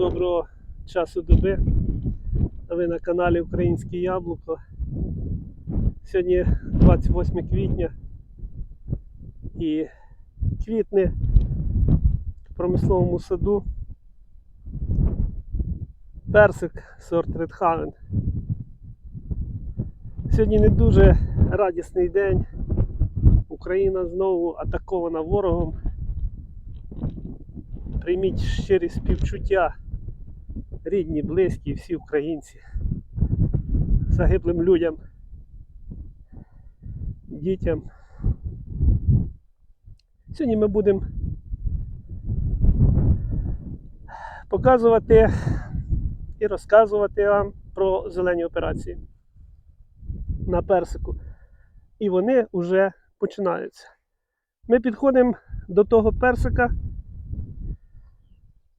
доброго часу доби. Ви на каналі Українське Яблуко. Сьогодні 28 квітня і квітне в промисловому саду. Персик сорт Редхавен. Сьогодні не дуже радісний день. Україна знову атакована ворогом. Прийміть щирі співчуття, рідні, близькі, всі українці, загиблим людям, дітям. Сьогодні ми будемо показувати і розказувати вам про зелені операції на персику. І вони вже починаються. Ми підходимо до того персика,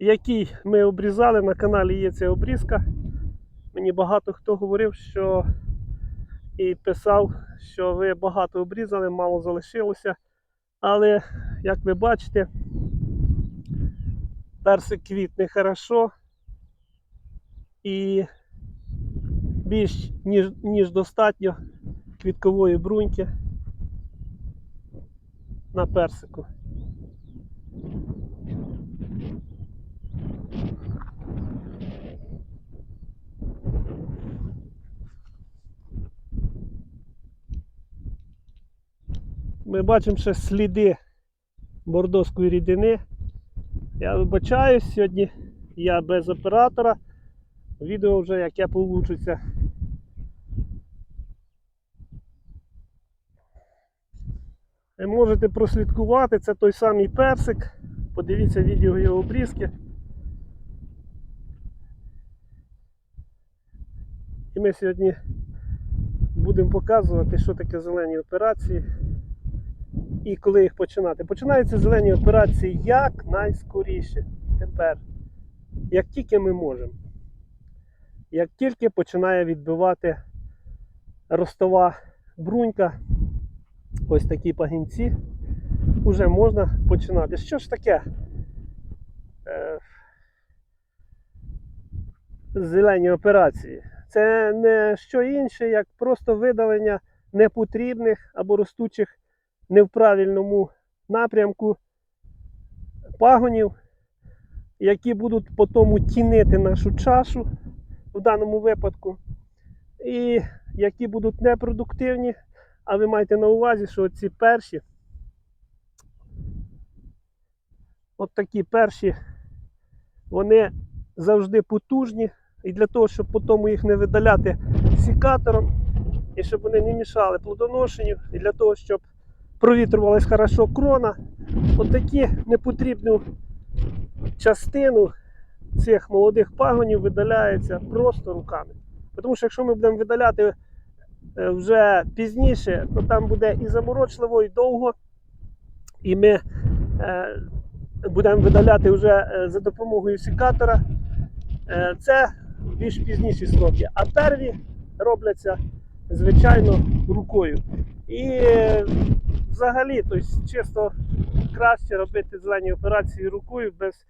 який ми обрізали. На каналі є ця обрізка. Мені багато хто говорив, що і писав, що ви багато обрізали, мало залишилося. Але, як ви бачите, персик квітне хорошо і більш ніж, ніж достатньо квіткової бруньки на персику. Ми бачимо ще сліди бордоської рідини. Я вибачаюсь сьогодні, я без оператора. Відео вже яке получиться. Ви можете прослідкувати, це той самий персик. Подивіться відео його обрізки. І ми сьогодні будемо показувати, що таке зелені операції і коли їх починати. Починаються зелені операції як найскоріше. Тепер, як тільки ми можемо. Як тільки починає відбивати ростова брунька, ось такі пагінці, вже можна починати. Що ж таке? Е, Зелені операції. Це не що інше, як просто видалення непотрібних або ростучих не в правильному напрямку пагонів, які будуть потім тінити нашу чашу в даному випадку, і які будуть непродуктивні. А ви маєте на увазі, що ці перші, от такі перші, вони завжди потужні. І для того, щоб потім їх не видаляти сікатором, і щоб вони не мішали плодоношенню, і для того, щоб провітрювалась хорошо крона, от непотрібну частину цих молодих пагонів видаляється просто руками. Тому що якщо ми будемо видаляти е, вже пізніше, то там буде і заморочливо, і довго, і ми е, будемо видаляти вже е, за допомогою секатора. Це більш пізніші сроки. А перві робляться, звичайно, рукою. І взагалі, тобто, чисто краще робити зелені операції рукою без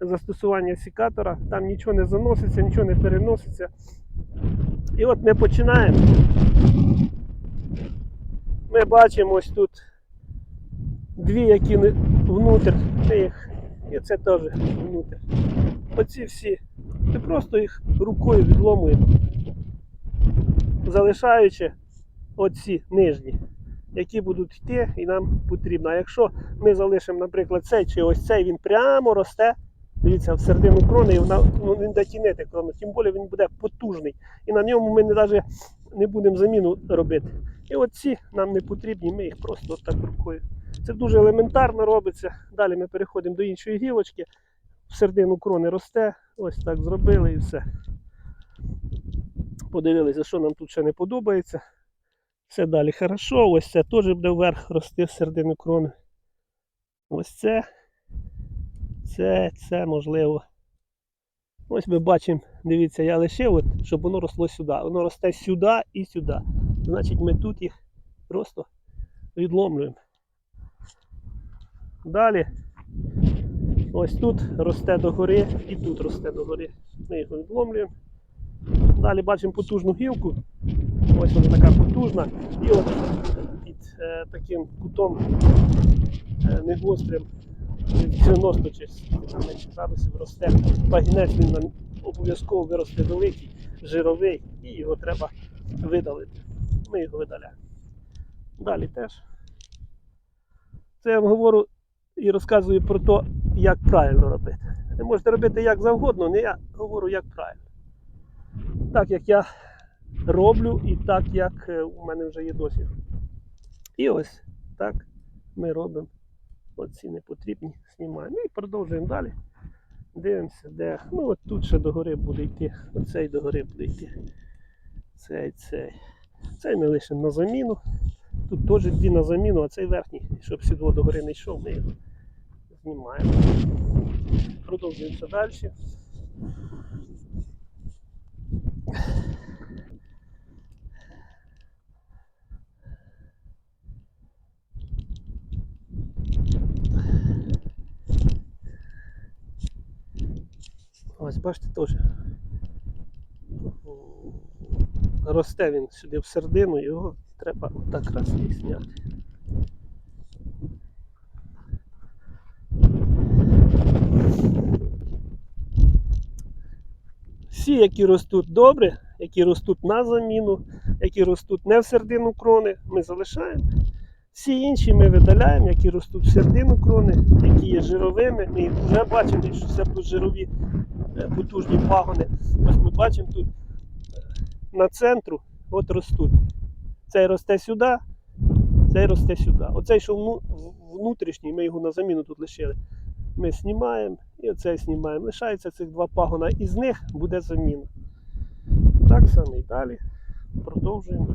застосування секатора. Там нічого не заноситься, нічого не переноситься. І от ми починаємо. Ми бачимо ось тут дві, які внутрь їх, і це теж внутрь. Оці всі. Ми просто їх рукою відломуємо, залишаючи оці нижні, які будуть йти і нам потрібно. А якщо ми залишимо, наприклад, цей чи ось цей, він прямо росте, дивіться, в середину крони, і вона, ну, він буде тінити крону, тим більше він буде потужний. І на ньому ми не, навіть не будемо заміну робити. І оці нам не потрібні, ми їх просто так рукою. Це дуже елементарно робиться. Далі ми переходимо до іншої гілочки. В середину крони росте, ось так зробили і все. Подивилися, що нам тут ще не подобається. Все далі хорошо. Ось це теж буде вверх рости в середину крони. Ось це. Це, це можливо. Ось ми бачимо, дивіться, я лишив, от, щоб воно росло сюди. Воно росте сюди і сюди. Значить, ми тут їх просто відломлюємо. Далі Ось тут росте догори і тут росте догори. Ми його відломлюємо. Далі бачимо потужну гілку. Ось вона така потужна. І от під е, таким кутом е, негострим 90 чи менше градусів росте пагінець, він обов'язково виросте великий, жировий, і його треба видалити. Ми його видаляємо. Далі теж. Це я вам говорю і розказую про те, як правильно робити. Ви можете робити як завгодно, але я говорю, як правильно. Так як я роблю і так, як е, у мене вже є досвід. І ось так ми робимо. Оці непотрібні знімаємо. І продовжуємо далі. Дивимося, де. Ну от тут ще догори буде йти. Оцей догори буде йти. Цей, цей. Цей ми лишимо на заміну. Тут теж дві на заміну, а цей верхній, щоб сюди догори не йшов, ми його знімаємо. Продовжуємося далі. Ось бачите теж. Росте він сюди в середину, його треба отак раз і зняти. Всі, які ростуть добре, які ростуть на заміну, які ростуть не в середину крони, ми залишаємо. Всі інші ми видаляємо, які ростуть в середину крони, які є жировими. Ми вже бачимо, що це будуть жирові потужні пагони. Ось ми бачимо тут е, на центру от ростуть. Цей росте сюди, цей росте сюди. Оцей, що внутрішній, ми його на заміну тут лишили. Ми знімаємо і оцей знімаємо. Лишається цих два пагона, і з них буде заміна. Так само і далі. Продовжуємо.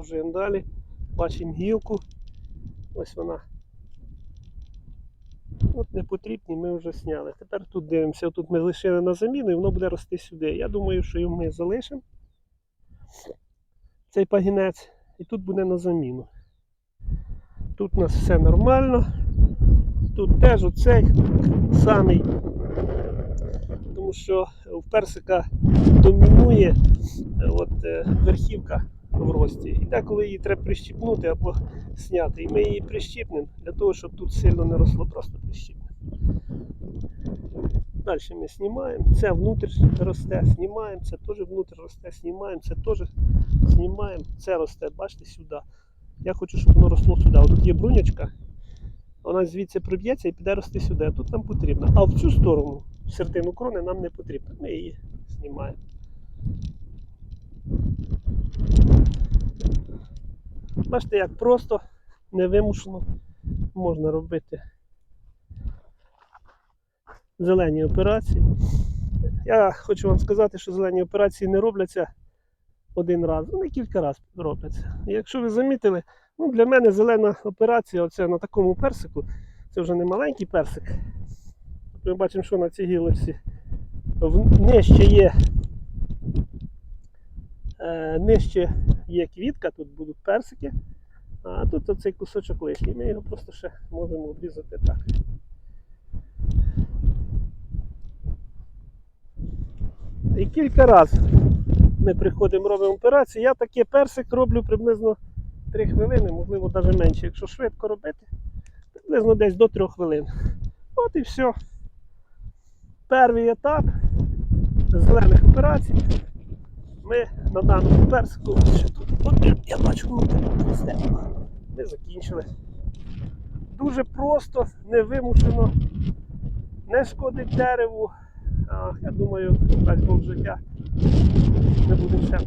Продовжуємо далі. Бачимо гілку. Ось вона. От не потрібні, ми вже зняли. Тепер тут дивимося, тут ми лишили на заміну і воно буде рости сюди. Я думаю, що його ми залишимо. Цей пагінець. І тут буде на заміну. Тут у нас все нормально. Тут теж оцей самий. Тому що в персика домінує е, от, е, верхівка в рості. І деколи її треба прищіпнути або зняти. І ми її прищіпнемо для того, щоб тут сильно не росло, просто прищіпнемо. Далі ми знімаємо. Це внутрь росте, знімаємо, це теж внутрь росте, знімаємо, це теж знімаємо, це росте, бачите, сюди. Я хочу, щоб воно росло сюди. От тут є брунячка, вона звідси проб'ється і піде рости сюди. Тут нам потрібно. А в цю сторону, в середину крони, нам не потрібно. Ми її знімаємо. Бачите, як просто, невимушено можна робити зелені операції. Я хочу вам сказати, що зелені операції не робляться один раз, вони кілька разів робляться. Якщо ви замітили, ну для мене зелена операція, оце на такому персику, це вже не маленький персик. Ми бачимо, що на цій гілочці нижче є. Е, нижче є квітка, тут будуть персики, а тут оцей кусочок лишній. Ми його просто ще можемо обрізати так. І кілька разів ми приходимо, робимо операцію. Я такий персик роблю приблизно 3 хвилини, можливо, навіть менше. Якщо швидко робити, приблизно десь до 3 хвилин. От і все. Перший етап зелених операцій. Ми на даному персику ще тут один, я бачу, росте. Ми закінчили. Дуже просто, невимушено, не шкодить дереву. А, я думаю, дасть Бог життя. Ми будемо ще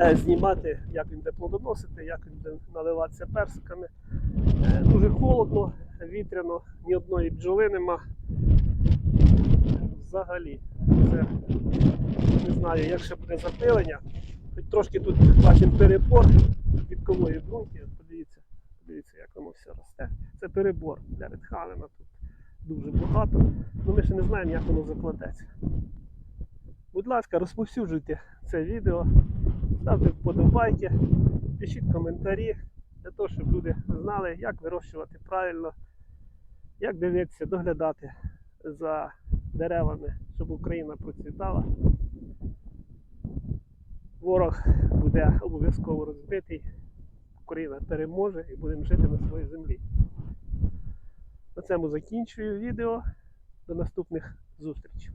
е, знімати, як він буде плодоносити, як він буде наливатися персиками. Е, Дуже холодно, вітряно, ні одної бджоли нема. Взагалі, це не знаю, як ще буде запилення. Хоч трошки тут бачимо перебор квіткової бруньки. От Подивіться, подивіться, як воно все росте. Це перебор для редханена тут дуже багато. Ну ми ще не знаємо, як воно закладеться. Будь ласка, розповсюджуйте це відео, ставте вподобайки, пишіть коментарі для того, щоб люди знали, як вирощувати правильно, як дивитися, доглядати за деревами, щоб Україна процвітала. Ворог буде обов'язково розбитий, Україна переможе і будемо жити на своїй землі. На цьому закінчую відео. До наступних зустрічей.